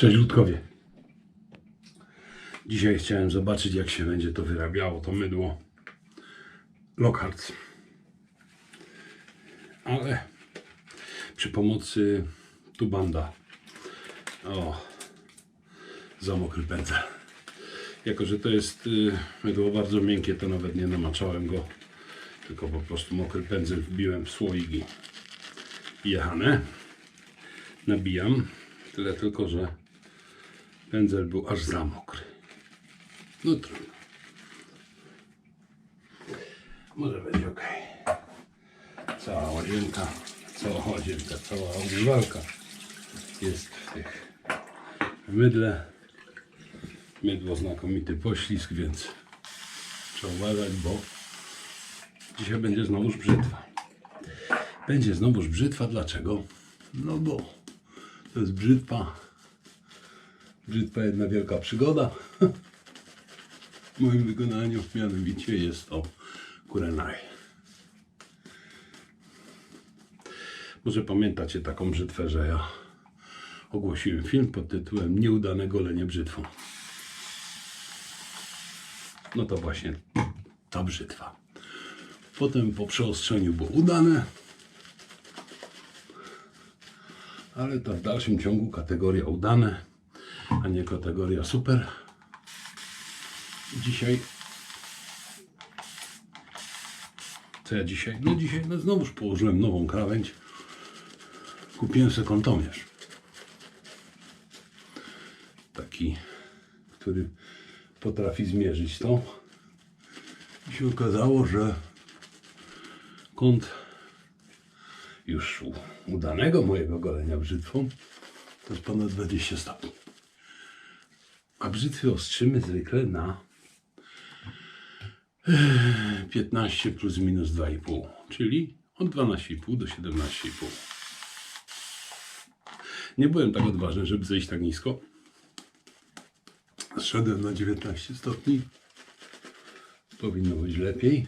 Cześć Ludkowie. Dzisiaj chciałem zobaczyć, jak się będzie to wyrabiało, to mydło Lockhart's. Ale przy pomocy Tubanda. O, za mokry pędzel. Jako, że to jest y, mydło bardzo miękkie, to nawet nie namaczałem go, tylko po prostu mokry pędzel wbiłem w słoik i jechane. Nabijam. Tyle tylko, że pędzel był aż za mokry. No trudno. Może będzie ok. Cała łazienka, cała łazienka, cała umywalka jest w tych mydle. Mydło znakomity poślizg, więc trzeba uważać, bo dzisiaj będzie znowuż brzytwa. Będzie znowuż brzytwa. Dlaczego? No bo to jest brzytwa. Brzytwa jedna wielka przygoda. W moim wykonaniu mianowicie jest to kurenaj. Może pamiętacie taką brzytwę, że ja ogłosiłem film pod tytułem Nieudane golenie brzytwą. No to właśnie ta brzytwa. Potem po przeostrzeniu było udane, ale to w dalszym ciągu kategoria udane, a nie kategoria super. Dzisiaj. Co ja dzisiaj? No dzisiaj no znowuż położyłem nową krawędź. Kupiłem sobie kątomierz. Taki, który potrafi zmierzyć to. I się okazało, że kąt już udanego mojego golenia brzytwą to jest ponad 20 stopni. A brzytwy ostrzymy zwykle na eh, 15 plus minus 2,5, czyli od 12,5 do 17,5. Nie byłem tak odważny, żeby zejść tak nisko. Zszedłem na 19 stopni. Powinno być lepiej.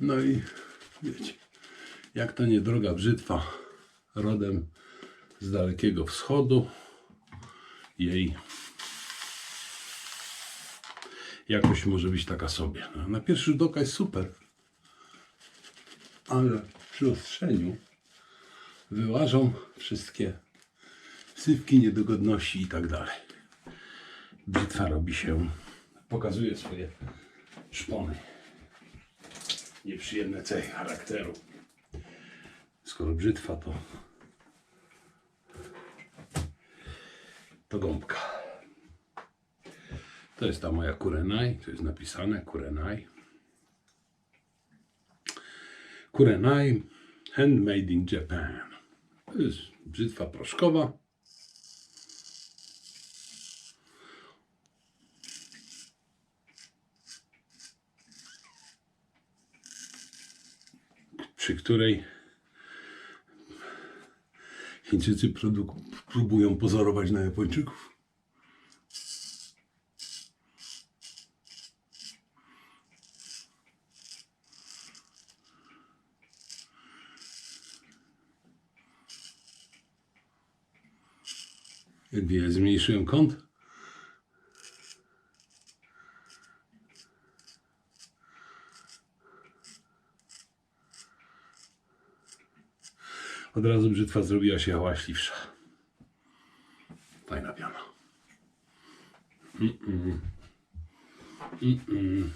No i wiecie, jak to nie droga brzytwa rodem z dalekiego wschodu, jej jakość może być taka sobie. No, na pierwszy rzut oka jest super, ale przy ostrzeniu wyłażą wszystkie sypki, niedogodności i tak dalej. Brzytwa robi się, pokazuje swoje szpony. Nieprzyjemne cechy charakteru. Skoro brzytwa, to to gąbka. To jest ta moja kurenaj, to jest napisane kurenaj. Kurenaj handmade in Japan. To jest brzytwa proszkowa. Przy której Chińczycy próbują pozorować na Japończyków. Widać, zmniejszyłem kąt. Od razu brzytwa zrobiła się hałaśliwsza. Fajna piana. Mm-mm. Mm-mm.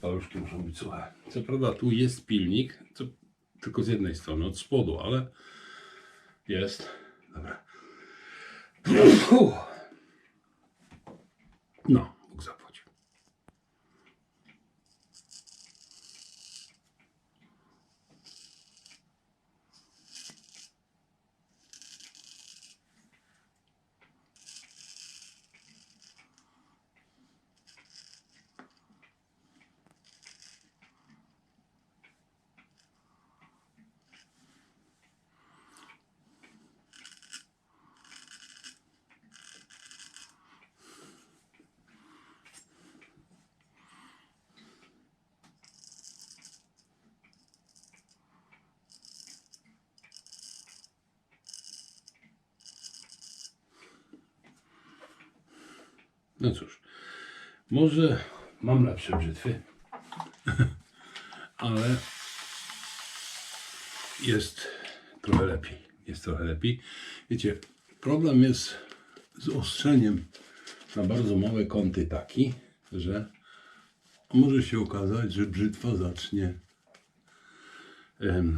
Paluszki muszą być suche. Co prawda tu jest pilnik, co, tylko z jednej strony, od spodu, ale jest. Dobra. Фух. No cóż, może mam lepsze brzytwy, ale jest trochę lepiej. Jest trochę lepiej. Wiecie, problem jest z ostrzeniem na bardzo małe kąty taki, że może się okazać, że brzytwa zacznie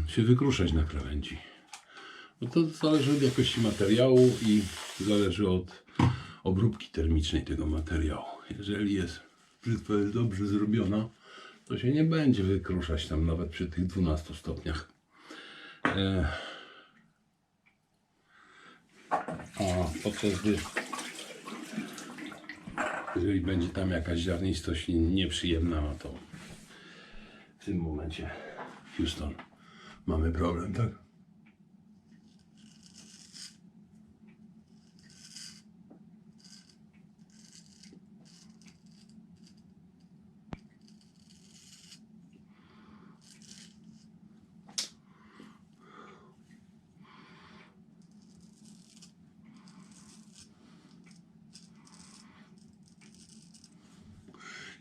się wykruszać na krawędzi. No to zależy od jakości materiału i zależy od obróbki termicznej tego materiału. Jeżeli jest brzytwa jest dobrze zrobiona, to się nie będzie wykruszać tam nawet przy tych 12 stopniach. E, a podczas gdy jeżeli będzie tam jakaś ziarnistość nieprzyjemna, no to w tym momencie Houston mamy problem, tak?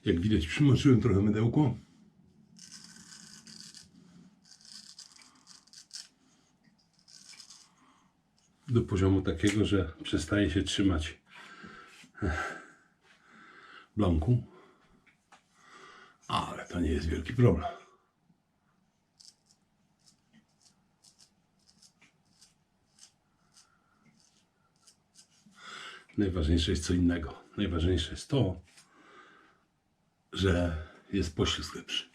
Jak widać, przymoczyłem trochę mydełko. Do poziomu takiego, że przestaje się trzymać eh, blanku. Ale to nie jest wielki problem. Najważniejsze jest co innego. Najważniejsze jest to, że jest poślizg lepszy.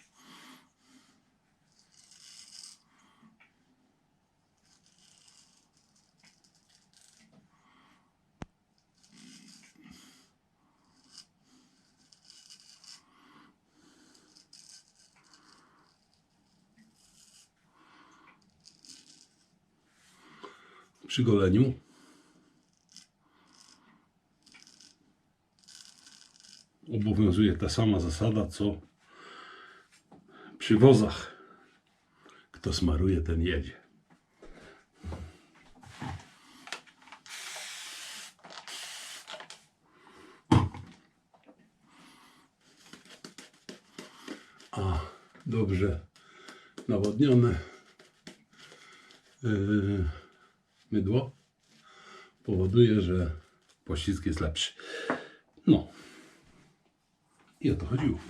Przy goleniu obowiązuje ta sama zasada, co przy wozach. Kto smaruje, ten jedzie. A dobrze nawodnione yy, mydło powoduje, że pościsk jest lepszy. No. I o to chodziło w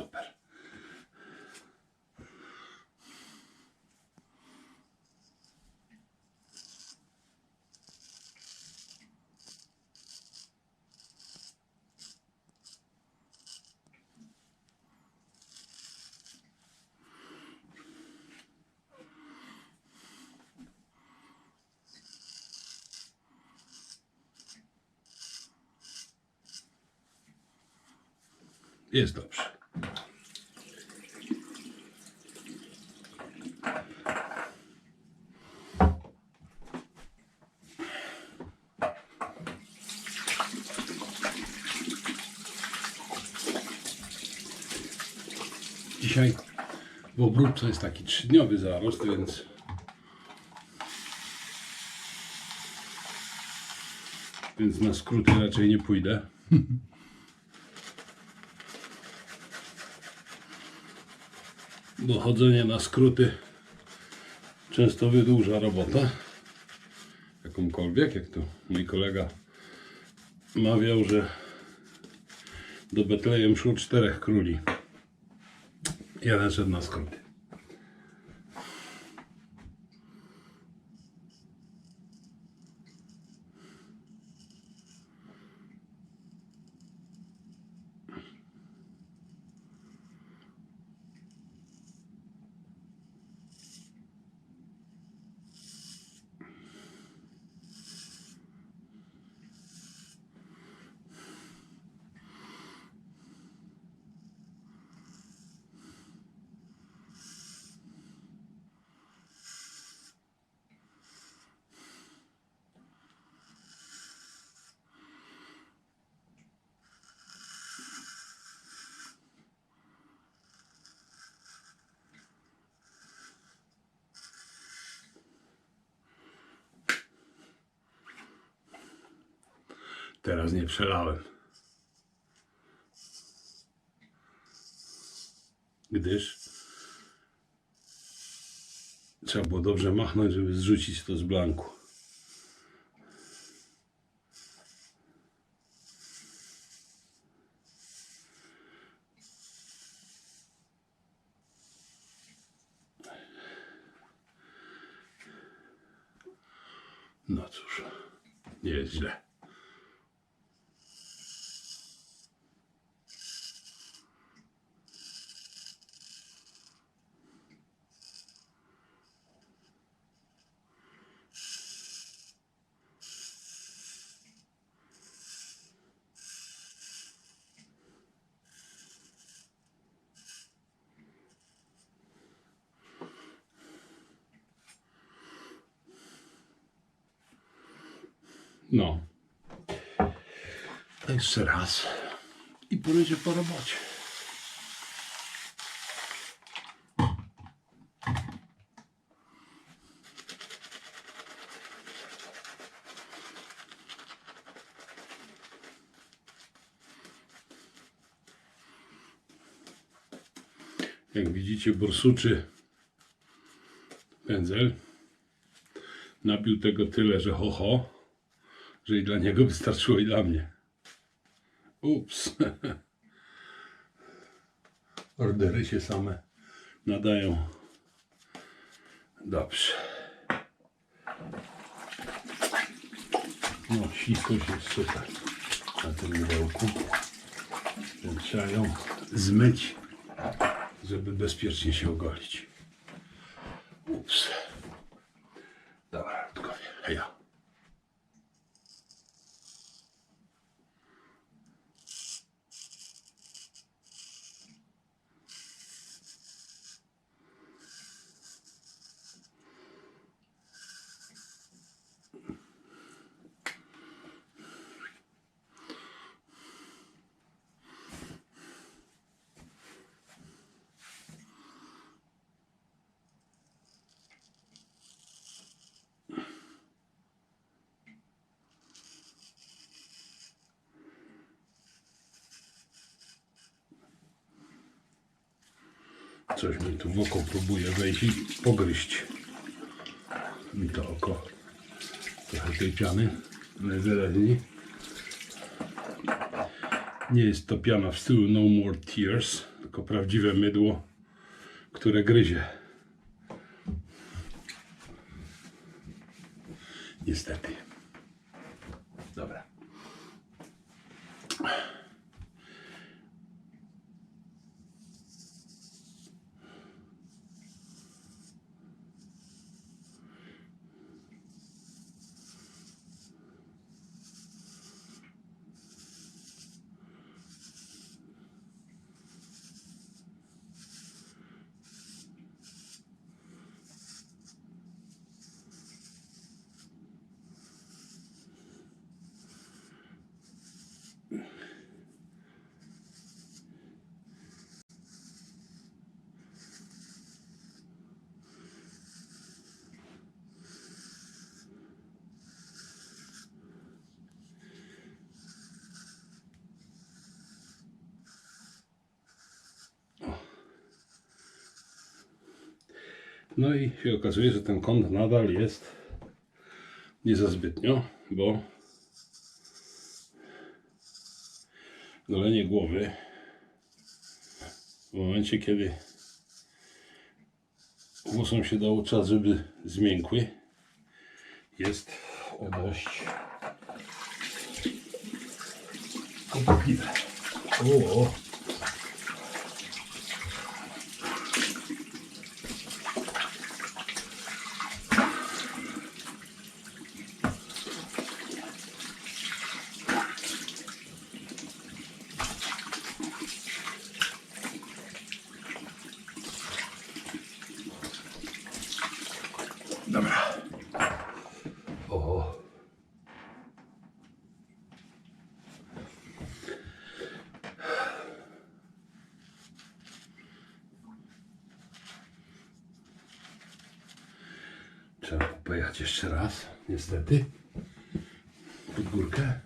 Super. Jest dobrze. Dzisiaj w obróbce jest taki trzydniowy zarost, więc więc na skróty raczej nie pójdę. Bo chodzenie na skróty często wydłuża robotę. jakąkolwiek, jak to mój kolega mawiał, że do Betlejem szło czterech króli. Я даже носком. Teraz nie przelałem. Gdyż trzeba było dobrze machnąć, żeby zrzucić to z blanku. No cóż, nie jest źle. No. To jeszcze raz. I pójdzie po robocie. Jak widzicie, borsuczy pędzel. Napił tego tyle, że ho ho że i dla niego wystarczyło i dla mnie. Ups. Ordery się same nadają. Dobrze. No, śliskość jest super na tym. Więc trzeba ją zmyć, żeby bezpiecznie się ogolić. Ups. Dobra, tylko heja. Coś mi tu w oko próbuje wejść i pogryźć. Mi to oko. Trochę tej piany najwyraźniej. Nie jest to piana w stylu No More Tears, tylko prawdziwe mydło, które gryzie. Niestety. Dobra. No i się okazuje, że ten kąt nadal jest Nie za zbytnio, bo golenie głowy w momencie, kiedy włosom się dało czas, żeby zmiękły, jest o dość kłopotliwe. Pojechać jeszcze raz, niestety. Pod górkę.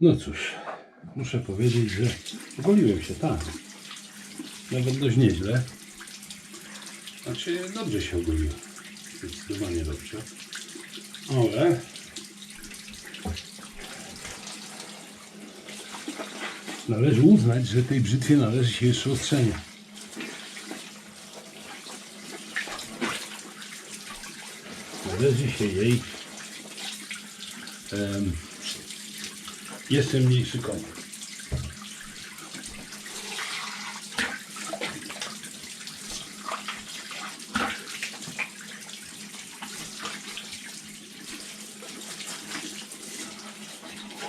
No cóż, muszę powiedzieć, że ogoliłem się, tak. Nawet dość nieźle. Znaczy, dobrze się ogoliłem. Zdecydowanie dobrze. Ale... Należy uznać, że tej brzytwie należy się jeszcze ostrzenie. Należy się jej jeszcze mniejszy kąt.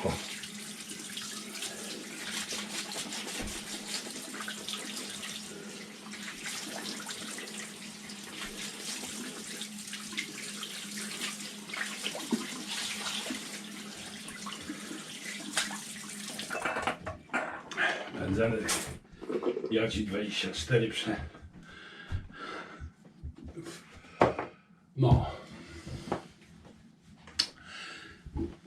O. Pędzelek. Ja ci 24 prze. No.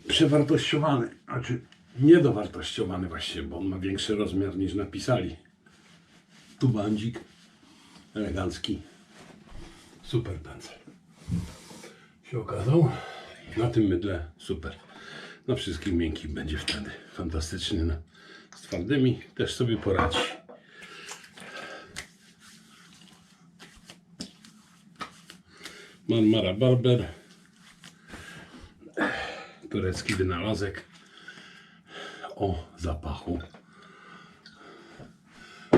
Przewartościowany. Znaczy niedowartościowany właśnie, bo on ma większy rozmiar niż napisali. Tu bandzik. Elegancki. Super pędzel. Się okazał. Na tym mydle super. Na wszystkim miękkim będzie wtedy. Fantastyczny. Na, z twardymi też sobie poradzi. Marmara Barber. Turecki wynalazek o zapachu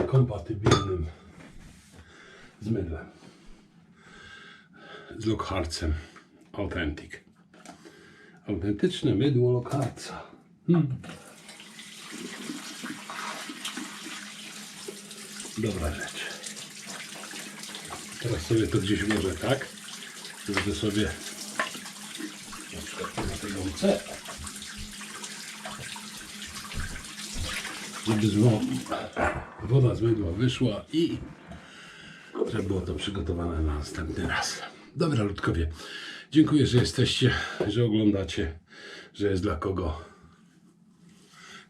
kompatybilnym z mydlem. Z Lockhartcem Authentic. Autentyczne mydło Lockhartca. Hmm. Dobra rzecz. Teraz sobie to gdzieś włożę tak, żeby sobie na przykład na tej żeby woda z mydła wyszła i żeby było to przygotowane na następny raz. Dobra ludkowie, dziękuję, że jesteście, że oglądacie, że jest dla kogo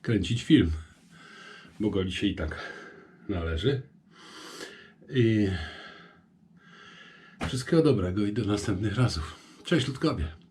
kręcić film, bo goli się i tak należy. I wszystkiego dobrego i do następnych razów. Cześć ludkowie.